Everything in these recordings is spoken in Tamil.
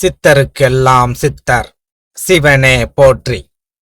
சித்தருக்கெல்லாம் சித்தர். சிவனே போற்றி.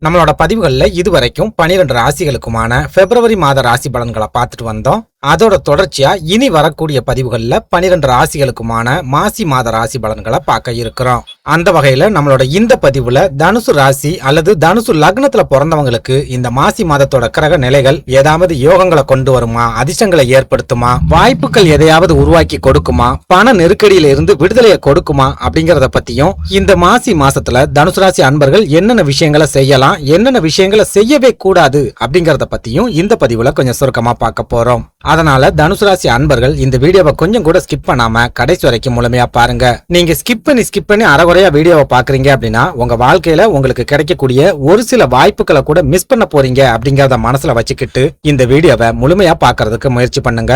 நம்மளோட பதிவுகளில் இதுவரைக்கும் பனிரெண்டு ராசிகளுக்குமான பிப்ரவரி மாத ராசி பலன்களை பார்த்துட்டு வந்தோம். அதோட தொடர்ச்சியா இனி வரக்கூடிய பதிவுகள்ல பனிரெண்டு ராசிகளுக்குமான மாசி மாத ராசி பலன்களை பார்க்க இருக்கிறோம். அந்த வகையில நம்மளோட இந்த பதிவுல தனுசு ராசி அல்லது தனுசு லக்னத்துல பிறந்தவங்களுக்கு இந்த மாசி மாதத்தோட கிரக நிலைகள் ஏதாவது யோகங்களை கொண்டு வருமா? அதிர்ஷ்டங்களை ஏற்படுத்துமா? வாய்ப்புகள் எதையாவது உருவாக்கி கொடுக்குமா? பண நெருக்கடியில இருந்து விடுதலையை கொடுக்குமா? அப்படிங்கறத பத்தியும் இந்த மாசி மாசத்துல தனுசு ராசி அன்பர்கள் என்னென்ன விஷயங்களை செய்யலாம் என்னென்ன விஷயங்களை செய்யவே கூடாது அப்படிங்கறத பத்தியும் இந்த பதிவுல கொஞ்சம் சுருக்கமா பார்க்க போறோம். அதனால தனுசு ராசி அன்பர்கள் இந்த வீடியோவை கொஞ்சம் கூட ஸ்கிப் பண்ணாம கடைசி வரைக்கும் முழுமையா பாருங்க. நீங்க ஸ்கிப் பண்ணி ஸ்கிப் பண்ணி அறகுறையா வீடியோவை பாக்குறீங்க அப்படின்னா உங்க வாழ்க்கையில உங்களுக்கு கிடைக்கக்கூடிய ஒரு சில வாய்ப்புகளை கூட மிஸ் பண்ண போறீங்க அப்படிங்கறத மனசுல வச்சுக்கிட்டு இந்த வீடியோவை முழுமையா பாக்குறதுக்கு முயற்சி பண்ணுங்க.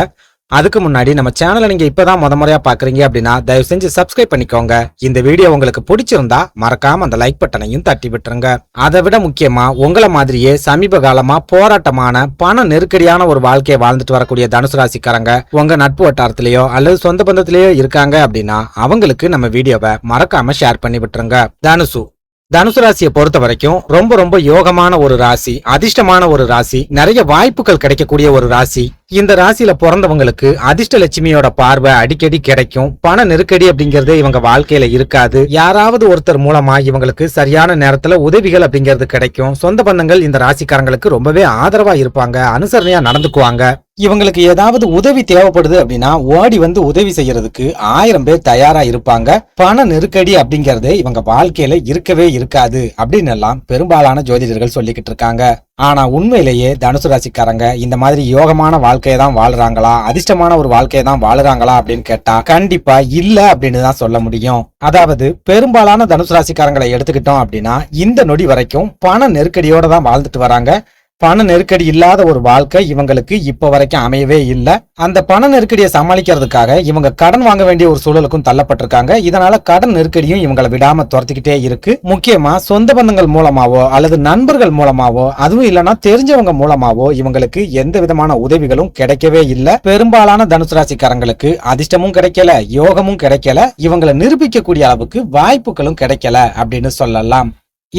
அதுக்கு முன்னாடி நம்ம சேனலை நீங்க இப்பதான் முத முறையா பாக்குறீங்க அப்படின்னா தயவு செஞ்சு சப்ஸ்கிரைப் பண்ணிக்கோங்க. இந்த வீடியோ உங்களுக்கு பிடிச்சிருந்தா மறக்காம அந்த லைக் பட்டனையும் தட்டி விட்டுருங்க. அதை விட முக்கியமா உங்களை மாதிரியே சமீப காலமா போராட்டமான பண நெருக்கடியான ஒரு வாழ்க்கையை வாழ்ந்துட்டு வரக்கூடிய தனுசு ராசிக்காரங்க உங்க நட்பு வட்டாரத்திலேயோ அல்லது சொந்த பந்தத்திலேயோ இருக்காங்க அப்படின்னா அவங்களுக்கு நம்ம வீடியோவை மறக்காம ஷேர் பண்ணி விட்டுருங்க. தனுசு. தனுசு ராசியை பொறுத்த வரைக்கும் ரொம்ப ரொம்ப யோகமான ஒரு ராசி அதிர்ஷ்டமான ஒரு ராசி நிறைய வாய்ப்புகள் கிடைக்கக்கூடிய ஒரு ராசி. இந்த ராசியில பிறந்தவங்களுக்கு அதிர்ஷ்ட லட்சுமியோட பார்வை அடிக்கடி கிடைக்கும். பண நெருக்கடி அப்படிங்கறது இவங்க வாழ்க்கையில இருக்காது. யாராவது ஒருத்தர் மூலமா இவங்களுக்கு சரியான நேரத்துல உதவிகள் அப்படிங்கிறது கிடைக்கும். சொந்த பந்தங்கள் இந்த ராசிக்காரங்களுக்கு ரொம்பவே ஆதரவா இருப்பாங்க. அனுசரணையா நடந்துக்குவாங்க. இவங்களுக்கு ஏதாவது உதவி தேவைப்படுது அப்படின்னா ஓடி வந்து உதவி செய்யறதுக்கு ஆயிரம் பேர் தயாரா இருப்பாங்க. பண நெருக்கடி அப்படிங்கறது இவங்க வாழ்க்கையில இருக்கவே இருக்காது. அப்படின்னு எல்லாம் பெரும்பாலான ஜோதிடர்கள் சொல்லிக்கிட்டு இருக்காங்க. ஆனா உண்மையிலேயே தனுசு ராசிக்காரங்க இந்த மாதிரி யோகமான வாழ்க்கையை தான் வாழ்றாங்களா? அதிர்ஷ்டமான ஒரு வாழ்க்கையை தான் வாழ்றாங்களா அப்படின்னு கேட்டா கண்டிப்பா இல்ல அப்படின்னு தான் சொல்ல முடியும். அதாவது பெரும்பாலான தனுசு ராசிக்காரங்களை எடுத்துக்கிட்டோம் அப்படின்னா இந்த நொடி வரைக்கும் பண நெருக்கடியோட தான் வாழ்ந்துட்டு வராங்க. பண நெருக்கடி இல்லாத ஒரு வாழ்க்கை இவங்களுக்கு இப்ப வரைக்கும் அமையவே இல்லை. அந்த பண நெருக்கடியை சமாளிக்கிறதுக்காக இவங்க கடன் வாங்க வேண்டிய ஒரு சூழலுக்கும் தள்ளப்பட்டிருக்காங்க. இதனால கடன் நெருக்கடியும் இவங்களை விடாம துரத்திக்கிட்டே இருக்கு. முக்கியமா சொந்த பந்தங்கள் மூலமாவோ அல்லது நண்பர்கள் மூலமாவோ அதுவும் இல்லைன்னா தெரிஞ்சவங்க மூலமாவோ இவங்களுக்கு எந்த விதமான உதவிகளும் கிடைக்கவே இல்லை. பெரும்பாலான தனுசு ராசிக்காரங்களுக்கு அதிர்ஷ்டமும் கிடைக்கல யோகமும் கிடைக்கல. இவங்களை நிரூபிக்கக்கூடிய அளவுக்கு வாய்ப்புகளும் கிடைக்கல அப்படின்னு சொல்லலாம்.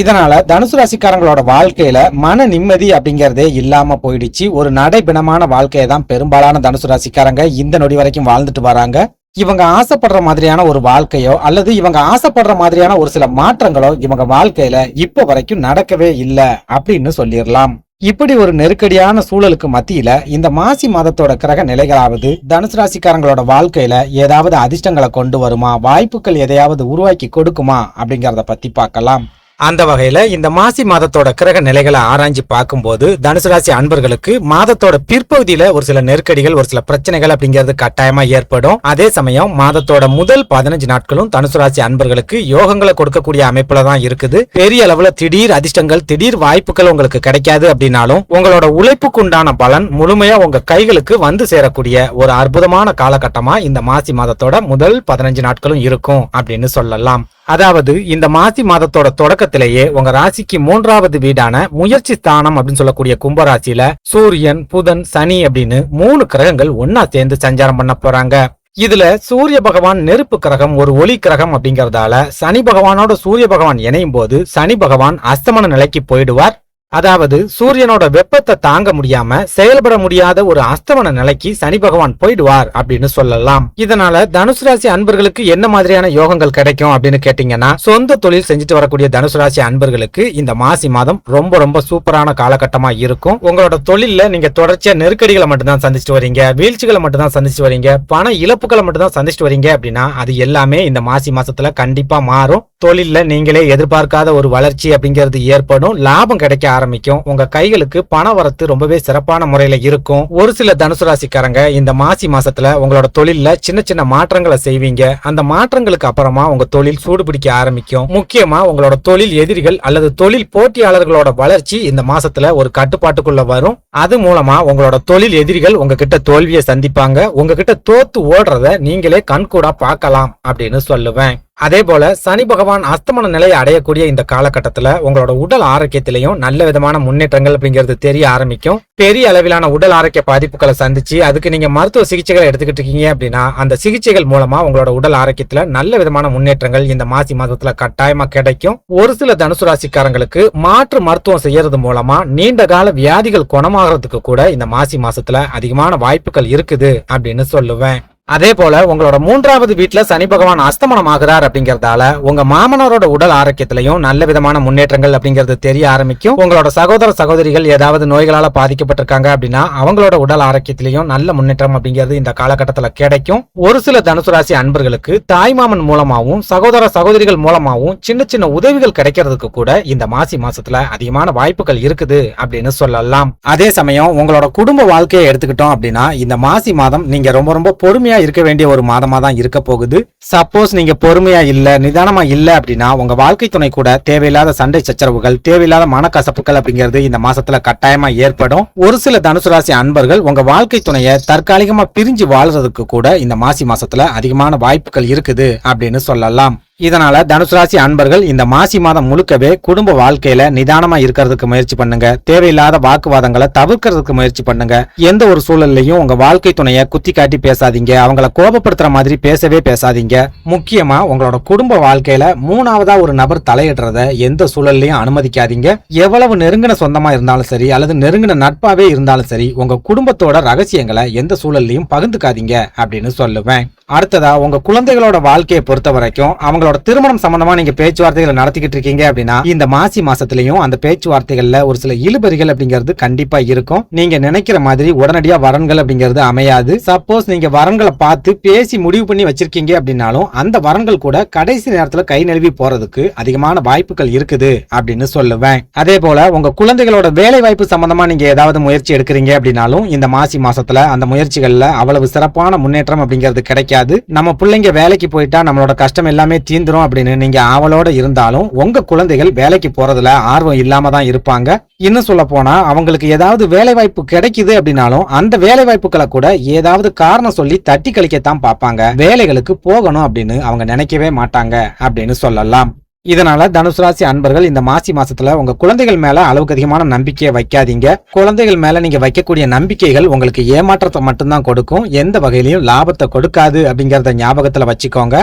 இதனால தனுசு ராசிக்காரங்களோட வாழ்க்கையில மன நிம்மதி அப்படிங்கறதே இல்லாம போயிடுச்சு. ஒரு நடைபிணமான வாழ்க்கையை தான் பெரும்பாலான தனுசு ராசிக்காரங்க இந்த நொடி வரைக்கும் வாழ்ந்துட்டு வராங்க. இவங்க ஆசைப்படுற மாதிரியான ஒரு வாழ்க்கையோ அல்லது இவங்க ஆசைப்படுற மாதிரியான ஒரு சில மாற்றங்களோ இவங்க வாழ்க்கையில இப்போ வரைக்கும் நடக்கவே இல்லை அப்படின்னு சொல்லிடலாம். இப்படி ஒரு நெருக்கடியான சூழலுக்கு மத்தியில இந்த மாசி மாதத்தோட கிரக நிலைகளாவது தனுசு ராசிக்காரங்களோட வாழ்க்கையில ஏதாவது அதிர்ஷ்டங்களை கொண்டு வருமா? வாய்ப்புகள் எதையாவது உருவாக்கி கொடுக்குமா? அப்படிங்கறத பத்தி பார்க்கலாம். அந்த வகையில இந்த மாசி மாதத்தோட கிரக நிலைகளை ஆராய்ஞ்சு பார்க்கும்போது தனுசு ராசி அன்பர்களுக்கு மாதத்தோட பிற்பகுதியில ஒரு சில நெருக்கடிகள் ஒரு சில பிரச்சனைகள் அப்படிங்கிறது கட்டாயமா ஏற்படும். அதே சமயம் மாதத்தோட முதல் பதினஞ்சு நாட்களும் தனுசு ராசி அன்பர்களுக்கு யோகங்களை கொடுக்கக்கூடிய அமைப்புல தான் இருக்குது. பெரிய அளவுல திடீர் அதிர்ஷ்டங்கள் திடீர் வாய்ப்புகள் உங்களுக்கு கிடைக்காது அப்படின்னாலும் உங்களோட உழைப்புக்கு உண்டான பலன் முழுமையா உங்க கைகளுக்கு வந்து சேரக்கூடிய ஒரு அற்புதமான காலகட்டமா இந்த மாசி மாதத்தோட முதல் பதினஞ்சு நாட்களும் இருக்கும் அப்படின்னு சொல்லலாம். அதாவது இந்த மாசி மாதத்தோட தொடக்கத்திலேயே உங்க ராசிக்கு மூன்றாவது வீடான முயற்சி ஸ்தானம் அப்படின்னு சொல்லக்கூடிய கும்பராசியில சூரியன் புதன் சனி அப்படின்னு மூணு கிரகங்கள் ஒன்னா சேர்ந்து சஞ்சாரம் பண்ண போறாங்க. இதுல சூரிய பகவான் நெருப்பு கிரகம் ஒரு ஒளி கிரகம் அப்படிங்கறதால சனி பகவானோட சூரிய பகவான் இணையும் போது சனி பகவான் அஸ்தமன நிலைக்கு போயிடுவார். அதாவது சூரியனோட வெப்பத்தை தாங்க முடியாம செயல்பட முடியாத ஒரு அஸ்தமன நிலைக்கு சனி பகவான் போயிடுவார் அப்படின்னு சொல்லலாம். இதனால தனுசு ராசி அன்பர்களுக்கு என்ன மாதிரியான யோகங்கள் கிடைக்கும் அப்படின்னு கேட்டீங்கன்னா சொந்த தொழில் செஞ்சுட்டு வரக்கூடிய தனுசு ராசி அன்பர்களுக்கு இந்த மாசி மாதம் ரொம்ப ரொம்ப சூப்பரான காலகட்டமா இருக்கும். உங்களோட தொழில நீங்க தொடர்ச்சியா நெருக்கடிகளை மட்டும்தான் சந்திச்சுட்டு வரீங்க வீழ்ச்சிகளை மட்டும் தான் சந்திச்சுட்டு வரீங்க பண இழப்புகளை மட்டும்தான் சந்திச்சுட்டு வரீங்க அப்படின்னா அது எல்லாமே இந்த மாசி மாசத்துல கண்டிப்பா மாறும். தொழில நீங்களே எதிர்பார்க்காத ஒரு வளர்ச்சி அப்படிங்கிறது ஏற்படும். லாபம் கிடைக்க ஆரம்பிக்கும். உங்க கைகளுக்கு பண வரத்து ரொம்பவே சிறப்பான முறையில இருக்கும். ஒரு சில தனுசு ராசிக்காரங்க இந்த மாசி மாசத்துல உங்களோட தொழில்ல சின்ன சின்ன மாற்றங்களை செய்வீங்க. அந்த மாற்றங்களுக்கு அப்புறமா உங்க தொழில் சூடு பிடிக்க ஆரம்பிக்கும். முக்கியமா உங்களோட தொழில் எதிரிகள் அல்லது தொழில் போட்டியாளர்களோட வளர்ச்சி இந்த மாசத்துல ஒரு கட்டுப்பாட்டுக்குள்ள வரும். அது மூலமா உங்களோட தொழில் எதிரிகள் உங்ககிட்ட தோல்வியை சந்திப்பாங்க. உங்ககிட்ட தோத்து ஓடுறத நீங்களே கண்கூடா பார்க்கலாம் அப்படின்னு சொல்லுவேன். அதே போல சனி பகவான் அஸ்தமன நிலையை அடையக்கூடிய இந்த காலகட்டத்துல உங்களோட உடல் ஆரோக்கியத்திலையும் நல்ல விதமான முன்னேற்றங்கள் அப்படிங்கிறது தெரிய ஆரம்பிக்கும். பெரிய அளவிலான உடல் ஆரோக்கிய பாதிப்புகளை சந்திச்சு அதுக்கு நீங்க மருத்துவ சிகிச்சைகளை எடுத்துக்கிட்டு இருக்கீங்க அப்படின்னா அந்த சிகிச்சைகள் மூலமா உங்களோட உடல் ஆரோக்கியத்துல நல்ல விதமான முன்னேற்றங்கள் இந்த மாசி மாதத்துல கட்டாயமா கிடைக்கும். ஒரு சில தனுசு ராசிக்காரங்களுக்கு மாற்று மருத்துவம் செய்யறது மூலமா நீண்ட கால வியாதிகள் குணமாகறதுக்கு கூட இந்த மாசி மாசத்துல அதிகமான வாய்ப்புகள் இருக்குது அப்படின்னு சொல்லுவேன். அதே போல உங்களோட மூன்றாவது வீட்ல சனி பகவான் அஸ்தமனம் ஆகிறார் அப்படிங்கறதால உங்க மாமனாரோட உடல் ஆரோக்கியத்திலையும் நல்ல விதமான முன்னேற்றங்கள் அப்படிங்கிறது தெரிய ஆரம்பிக்கும். உங்களோட சகோதர சகோதரிகள் ஏதாவது நோய்களால பாதிக்கப்பட்டிருக்காங்க அப்படின்னா அவங்களோட உடல் ஆரோக்கியத்திலையும் நல்ல முன்னேற்றம் அப்படிங்கிறது இந்த காலகட்டத்துல கிடைக்கும். ஒரு சில தனுசு ராசி அன்பர்களுக்கு தாய்மாமன் மூலமாவும் சகோதர சகோதரிகள் மூலமாவும் சின்ன சின்ன உதவிகள் கிடைக்கிறதுக்கு கூட இந்த மாசி மாசத்துல அதிகமான வாய்ப்புகள் இருக்குது அப்படின்னு சொல்லலாம். அதே சமயம் உங்களோட குடும்ப வாழ்க்கையை எடுத்துக்கிட்டோம் அப்படின்னா இந்த மாசி மாதம் நீங்க ரொம்ப ரொம்ப பொறுமையா இருக்க வேண்டிய ஒரு மாதமா தான் இருக்க போகுது. சப்போஸ் நீங்க பொறுமையா இல்ல நிதானமா இல்ல அப்படின்னா உங்க வாழ்க்கை துணை கூட தேவையில்லாத சண்டை சச்சரவுகள் தேவையில்லாத மனக்கசப்புகள் அப்படிங்கிறது இந்த மாசத்துல கட்டாயமா ஏற்படும். ஒரு சில தனுசு ராசி அன்பர்கள் உங்க வாழ்க்கை துணையை தற்காலிகமா பிரிஞ்சு வாழ்றதுக்கு கூட இந்த மாசி மாசத்துல அதிகமான வாய்ப்புகள் இருக்குது அப்படின்னு சொல்லலாம். இதனால தனுசு ராசி அன்பர்கள் இந்த மாசி மாதம் முழுக்கவே குடும்ப வாழ்க்கையில நிதானமா இருக்கிறதுக்கு முயற்சி பண்ணுங்க. தேவையில்லாத வாக்குவாதங்களை தவிர்க்கிறதுக்கு முயற்சி பண்ணுங்க. எந்த ஒரு சூழல்லையும் உங்க வாழ்க்கை துணைய குத்தி காட்டி பேசாதீங்க. அவங்கள கோபப்படுத்துற மாதிரி பேசவே பேசாதீங்க. முக்கியமா உங்களோட குடும்ப வாழ்க்கையில மூணாவதா ஒரு நபர் தலையிடுறத எந்த சூழல்லையும் அனுமதிக்காதீங்க. எவ்வளவு நெருங்கின சொந்தமா இருந்தாலும் சரி அல்லது நெருங்கின நட்பாவே இருந்தாலும் சரி உங்க குடும்பத்தோட ரகசியங்களை எந்த சூழல்லையும் பகிர்ந்துக்காதீங்க அப்படின்னு சொல்லுவேன். அடுத்ததா உங்க குழந்தைகளோட வாழ்க்கையை பொறுத்த வரைக்கும் அவங்க உங்களோட திருமணம் சம்பந்தமா நீங்க பேச்சுவார்த்தைகளை நடத்திக்கிட்டு இருக்கீங்க அப்படின்னா இந்த மாசி மாசத்திலையும் அந்த பேச்சுவார்த்தைகள்ல ஒரு சில இழுபறிகள் அப்படிங்கிறது கண்டிப்பா இருக்கும். நீங்க நினைக்கிற மாதிரி உடனடியா வரன்கள் அப்படிங்கிறது அமையாது. சப்போஸ் நீங்க வரன்களை பார்த்து பேசி முடிவு பண்ணி வச்சிருக்கீங்க அப்படின்னாலும் அந்த வரன்கள் கூட கடைசி நேரத்துல கை நழுவி போறதுக்கு அதிகமான வாய்ப்புகள் இருக்குது அப்படின்னு சொல்லுவேன். அதே போல உங்க குழந்தைகளோட வேலை வாய்ப்பு சம்பந்தமா நீங்க ஏதாவது முயற்சி எடுக்கிறீங்க அப்படின்னாலும் இந்த மாசி மாசத்துல அந்த முயற்சிகள்ல அவ்வளவு சிறப்பான முன்னேற்றம் அப்படிங்கிறது கிடைக்காது. நம்ம பிள்ளைங்க வேலைக்கு போயிட்டா நம்மளோட கஷ்டம் எல்லாமே தீந்துரும் அப்படின்னு நீங்க ஆவலோட இருந்தாலும் உங்க குழந்தைகள் வேலைக்கு போறதுல ஆர்வம் இல்லாம தான் இருப்பாங்க. இன்னும் சொல்ல போனா அவங்களுக்கு ஏதாவது வேலை வாய்ப்பு கிடைக்குது அப்படின்னாலும் அந்த வேலை வாய்ப்புகளை கூட ஏதாவது காரணம் சொல்லி தட்டி கழிக்கத்தான் பார்ப்பாங்க. வேலைகளுக்கு போகணும் அப்படின்னு அவங்க நினைக்கவே மாட்டாங்க அப்படின்னு சொல்லலாம். இதனால தனுசு ராசி அன்பர்கள் இந்த மாசி மாசத்துல உங்க குழந்தைகள் மேல அளவுக்கு அதிகமான நம்பிக்கையை வைக்காதீங்க. குழந்தைகள் மேல நீங்க வைக்கக்கூடிய நம்பிக்கைகள் உங்களுக்கு ஏமாற்றத்தை மட்டும்தான் கொடுக்கும். எந்த வகையிலையும் லாபத்தை கொடுக்காது அப்படிங்கறத ஞாபகத்துல வச்சுக்கோங்க.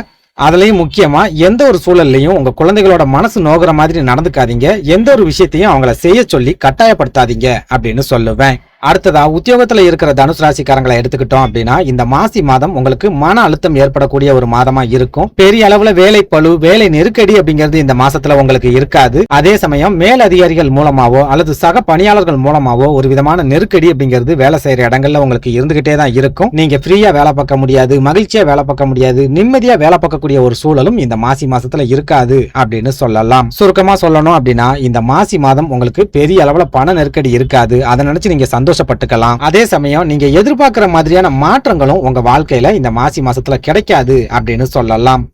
அதுலேயும் முக்கியமாக எந்த ஒரு சூழல்லையும் உங்கள் குழந்தைகளோட மனசு நோகிற மாதிரி நடந்துக்காதீங்க. எந்த ஒரு விஷயத்தையும் அவங்கள செய்ய சொல்லி கட்டாயப்படுத்தாதீங்க அப்படின்னு சொல்லுவேன். அடுத்ததா உத்தியோகத்துல இருக்கிற தனுசு ராசிக்காரங்களை எடுத்துக்கிட்டோம் அப்படின்னா இந்த மாசி மாதம் உங்களுக்கு மன அழுத்தம் ஏற்படக்கூடிய ஒரு மாதமா இருக்கும். பெரிய அளவுல வேலை பளு வேலை நெருக்கடி அப்படிங்கிறது இந்த மாசத்துல உங்களுக்கு இருக்காது. அதே சமயம் மேல் அதிகாரிகள் மூலமாவோ அல்லது சக பணியாளர்கள் மூலமாவோ ஒரு விதமான நெருக்கடி அப்படிங்கிறது வேலை செய்யற இடங்கள்ல உங்களுக்கு இருந்துகிட்டே தான் இருக்கும். நீங்க ஃப்ரீயா வேலை பார்க்க முடியாது மகிழ்ச்சியா வேலை பார்க்க முடியாது நிம்மதியா வேலை பார்க்கக்கூடிய ஒரு சூழலும் இந்த மாசி மாசத்துல இருக்காது அப்படின்னு சொல்லலாம். சுருக்கமா சொல்லணும் அப்படின்னா இந்த மாசி மாதம் உங்களுக்கு பெரிய அளவுல பண நெருக்கடி இருக்காது. அதை நினைச்சு நீங்க சந்தோஷம் சந்தோஷப்பட்டுக்கலாம். அதே சமயம் நீங்க எதிர்பார்க்கிற மாதிரியான மாற்றங்களும் உங்க வாழ்க்கையில இந்த மாசி மாசத்துல கிடைக்காது அப்படின்னு சொல்லலாம்.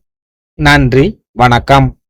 நன்றி வணக்கம்.